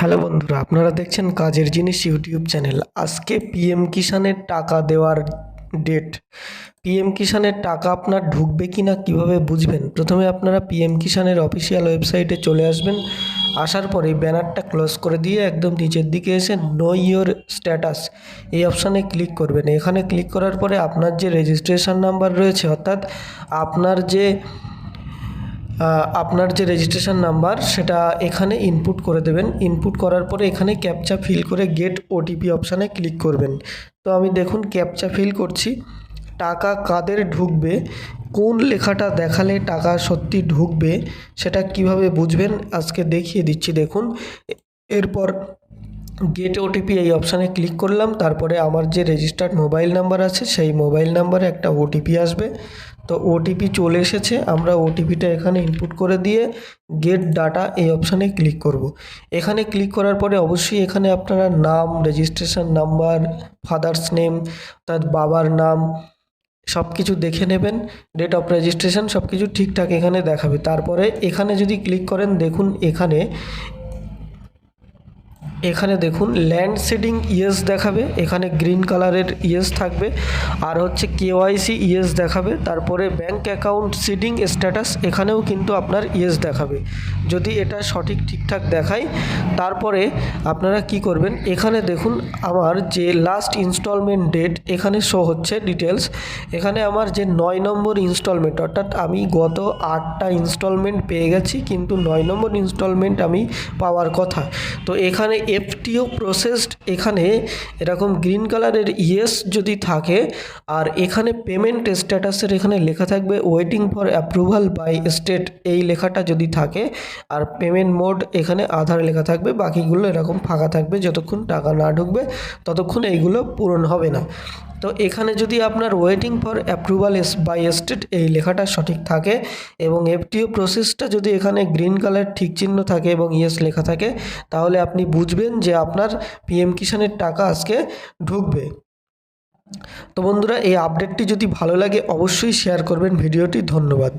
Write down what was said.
Hello বন্ধুরা, আপনারা দেখছেন কাজের জিনিস ইউটিউব চ্যানেল। আজকে পিএম কিষানের টাকা দেওয়ার ডেট পিএম কিষানের টাকা আপনার ঢুকবে কি না কীভাবে বুঝবেন? প্রথমে আপনারা পিএম কিষানের অফিসিয়াল ওয়েবসাইটে চলে আসবেন। আসার পরে ব্যানারটা ক্লোজ করে দিয়ে একদম নিচের দিকে এসে নো ইয়োর স্ট্যাটাস এই অপশানে ক্লিক করবেন। এখানে ক্লিক করার পরে আপনার যে রেজিস্ট্রেশন নাম্বার রয়েছে, অর্থাৎ আপনার যে আপনার যে রেজিস্ট্রেশন নাম্বার সেটা এখানে ইনপুট করে দেবেন। ইনপুট করার পরে এখানে ক্যাপচা ফিল করে গেট ওটিপি অপশানে ক্লিক করবেন। তো আমি দেখুন ক্যাপচা ফিল করছি। টাকা কাদের ঢুকবে? কোন লেখাটা দেখালে টাকা সত্যি ঢুকবে? সেটা কীভাবে বুঝবেন? আজকে দেখিয়ে দিচ্ছি, দেখুন। এরপর গেট ওটিপি এই অপশানে ক্লিক করলাম। তারপরে আমার যে রেজিস্টার্ড মোবাইল নাম্বার আছে, সেই মোবাইল নাম্বারে একটা ওটিপি আসবে। তো ওটিপি চলে এসেছে, আমরা ওটিপিটা এখানে ইনপুট করে দিয়ে গেট ডাটা এই অপশানে ক্লিক করব। এখানে ক্লিক করার পরে অবশ্যই এখানে আপনারা নাম রেজিস্ট্রেশন নাম্বার ফাদার্স নেম অর্থাৎ বাবার নাম সব কিছু দেখে নেবেন ডেট অফ রেজিস্ট্রেশন সব কিছু ঠিকঠাক এখানে দেখাবে তারপরে এখানে যদি ক্লিক করেন, দেখুন এখানে এখানে দেখুন ল্যান্ড সেডিং ইয়েস দেখাবে, এখানে গ্রিন কালারের ইয়েস থাকবে, আর হচ্ছে কেওয়াইসি ইয়েস দেখাবে, তারপরে ব্যাংক অ্যাকাউন্ট সিডিং স্ট্যাটাস এখানেও কিন্তু আপনার ইয়েস দেখাবে। যদি এটা সঠিক ঠিকঠাক দেখায়, তারপরে আপনারা কি করবেন, এখানে দেখুন, আমার যে লাস্ট ইনস্টলমেন্ট ডেট এখানে শো হচ্ছে ডিটেলস এখানে আমার যে নয় নম্বর ইনস্টলমেন্ট অর্থাৎ আমি গত আটটা ইনস্টলমেন্ট পেয়ে গেছি, কিন্তু নয় নম্বর ইনস্টলমেন্ট আমি পাওয়ার কথা। তো এখানে এফটিও প্রসেসড এখানে এরকম গ্রিন কালারের ইয়েস যদি থাকে, আর এখানে পেমেন্ট স্ট্যাটাসের এখানে লেখা থাকবে waiting for approval by state এই লেখাটা যদি থাকে, আর পেমেন্ট মোড এখানে আধার লেখা থাকবে, বাকিগুলো এরকম ফাঁকা থাকবে, যতক্ষণ টাকা না ঢুকবে, ততক্ষণ এইগুলো পূরণ হবে না। তো এখানে যদি আপনার waiting for approval as by state এই লেখাটা সঠিক থাকে এবং এফটিও প্রসেসটা যদি এখানে গ্রিন কালার ঠিক চিহ্ন থাকে এবং ইয়েস লেখা থাকে, তাহলে আপনি বুঝবেন যে আপনার পিএম কিষানের টাকা আজকে ঢুকবে। তো বন্ধুরা, এই আপডেটটি যদি ভালো লাগে, অবশ্যই শেয়ার করবেন। ভিডিওটি ধন্যবাদ।